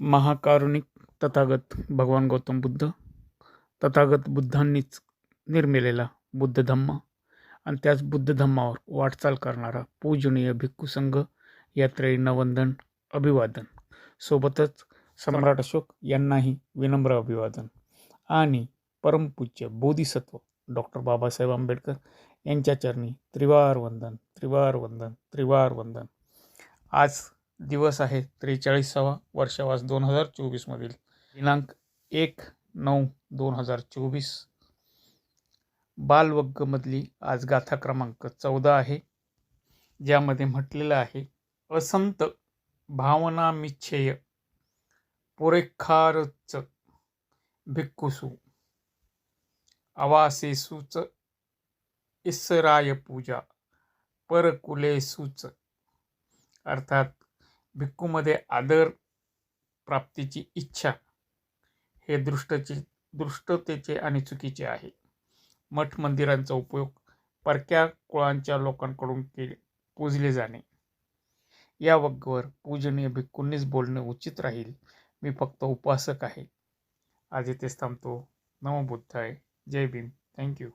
महाकारुणिक तथागत भगवान गौतम बुद्ध. तथागत बुद्धांनीच निर्मिलेला बुद्ध धम्म आणि त्याच बुद्ध धम्मावर वाटचाल करणारा पूजनीय भिक्खू संघ यात्रेंना वंदन अभिवादन. सोबतच सम्राट अशोक यांनाही विनम्र अभिवादन. आणि परमपूज्य बोधिसत्व डॉक्टर बाबासाहेब आंबेडकर यांच्या चरणी त्रिवार वंदन त्रिवार वंदन त्रिवार वंदन. आज दिवस आहे त्रेचाळीसावा वर्षावास दोन हजार चोवीसमधील. दिनांक एक नऊ दोन हजार चोवीस. बालवग्गमधली आज गाथा क्रमांक चौदा आहे ज्यामध्ये म्हटलेलं आहे असंत भावना मिच्छेय पुरेखारच भिक्खुसू अवासेसूच इसराय पूजा परकुलेसूच. अर्थात भिक्खूमध्ये आदर प्राप्तीची इच्छा हे दृष्टचे दृष्टतेचे आणि चुकीचे आहे. मठ मंदिरांचा उपयोग परक्या कुळांच्या लोकांकडून केले पूजले जाणे. या वग्गवर पूजनीय भिक्खूंनीच बोलणे उचित राहील. मी फक्त उपासक आहे. आज इथेच थांबतो. नमो बुद्धाय. जय भीम. थँक्यू